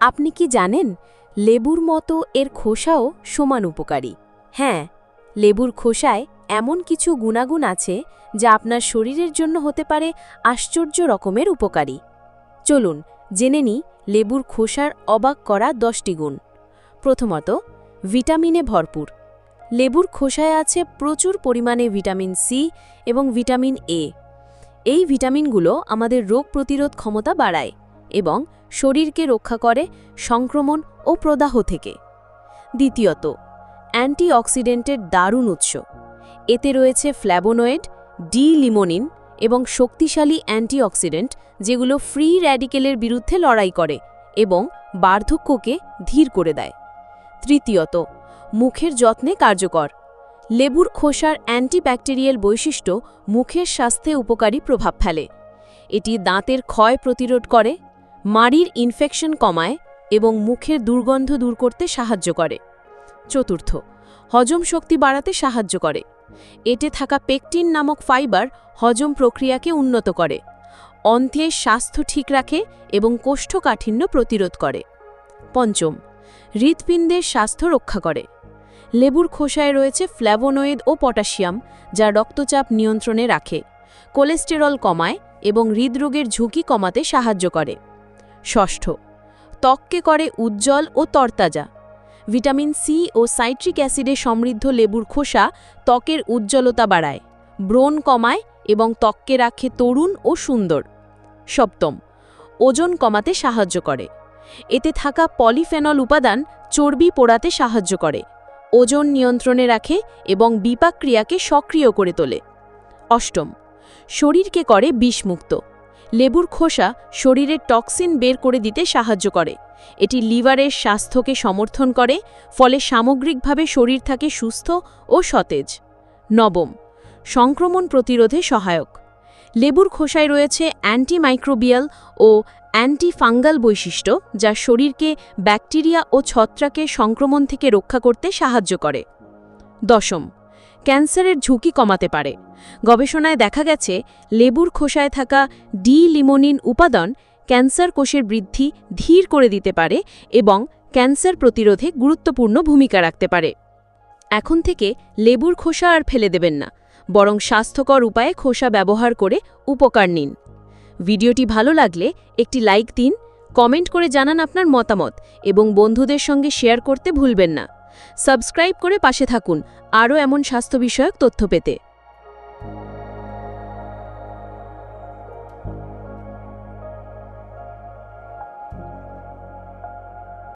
আপনি কি জানেন, লেবুর মতো এর খোসাও সমান উপকারী? হ্যাঁ লেবুর খোসায় এমন কিছু গুণাগুণ আছে যা আপনার শরীরের জন্য হতে পারে আশ্চর্য রকমের উপকারী। চলুন, জেনে নিই লেবুর খোসার অবাক করা দশটি গুণ। প্রথমত, ভিটামিনে ভরপুর। লেবুর খোসায় আছে প্রচুর পরিমাণে ভিটামিন সি এবং ভিটামিন এ। এই ভিটামিনগুলো আমাদের রোগ প্রতিরোধ ক্ষমতা বাড়ায়। এবং শরীরকে রক্ষা করে সংক্রমণ ও প্রদাহ থেকে। দ্বিতীয়ত, অ্যান্টিঅক্সিডেন্টের দারুণ উৎস। এতে রয়েছে ফ্ল্যাবোনয়েড ডি লিমোনিন এবং শক্তিশালী অ্যান্টিঅক্সিডেন্ট যেগুলো ফ্রি র্যাডিকেলের বিরুদ্ধে লড়াই করে এবং বার্ধক্যকে ধীর করে দেয়। তৃতীয়ত, মুখের যত্নে কার্যকর। লেবুর খোসার অ্যান্টিব্যাকটেরিয়াল বৈশিষ্ট্য মুখের স্বাস্থ্যে উপকারী প্রভাব ফেলে। এটি দাঁতের ক্ষয় প্রতিরোধ করে মাড়ির ইনফেকশন কমায় এবং মুখের দুর্গন্ধ দূর করতে সাহায্য করে। চতুর্থ, হজম শক্তি বাড়াতে সাহায্য করে। এতে থাকা পেকটিন নামক ফাইবার হজম প্রক্রিয়াকে উন্নত করে অন্ত্রের স্বাস্থ্য ঠিক রাখে এবং কোষ্ঠকাঠিন্য প্রতিরোধ করে। পঞ্চম, হৃৎপিণ্ডের স্বাস্থ্য রক্ষা করে। লেবুর খোসায় রয়েছে ফ্ল্যাভোনয়েড ও পটাশিয়াম, যা রক্তচাপ নিয়ন্ত্রণে রাখে, কোলেস্টেরল কমায় এবং হৃদরোগের ঝুঁকি কমাতে সাহায্য করে। ষষ্ঠ। ত্বককে করে উজ্জ্বল ও তরতাজা। ভিটামিন সি ও সাইট্রিক অ্যাসিডে সমৃদ্ধ লেবুর খোসা ত্বকের উজ্জ্বলতা বাড়ায়, ব্রণ কমায় এবং ত্বককে রাখে তরুণ ও সুন্দর। সপ্তম, ওজন কমাতে সাহায্য করে। এতে থাকা পলিফেনল উপাদান চর্বি পোড়াতে সাহায্য করে, ওজন নিয়ন্ত্রণে রাখে এবং বিপাক ক্রিয়াকে সক্রিয় করে তোলে। অষ্টম, শরীরকে করে বিষমুক্ত। লেবুর খোসা শরীরের টক্সিন বের করে দিতে সাহায্য করে। এটি লিভারের স্বাস্থ্যকে সমর্থন করে, ফলে সামগ্রিকভাবে শরীর থাকে সুস্থ ও সতেজ। নবম, সংক্রমণ প্রতিরোধে সহায়ক। লেবুর খোসায় রয়েছে অ্যান্টিমাইক্রোবিয়াল ও অ্যান্টিফাঙ্গাল বৈশিষ্ট্য, যা শরীরকে ব্যাকটেরিয়া ও ছত্রাকের সংক্রমণ থেকে রক্ষা করতে সাহায্য করে। দশম ক্যান্সারের ঝুঁকি কমাতে পারে। গবেষণায় দেখা গেছে, লেবুর খোসায় থাকা ডি লিমোনিন উপাদান ক্যান্সার কোষের বৃদ্ধি ধীর করে দিতে পারে এবং ক্যান্সার প্রতিরোধে গুরুত্বপূর্ণ ভূমিকা রাখতে পারে। এখন থেকে লেবুর খোসা আর ফেলে দেবেন না, বরং স্বাস্থ্যকর উপায়ে খোসা ব্যবহার করে উপকার নিন। ভিডিওটি ভালো লাগলে একটি লাইক দিন, কমেন্ট করে জানান আপনার মতামত এবং বন্ধুদের সঙ্গে শেয়ার করতে ভুলবেন না। সাবস্ক্রাইব করে পাশে থাকুন। আরও এমন স্বাস্থ্য বিষয়ক তথ্য পেতে।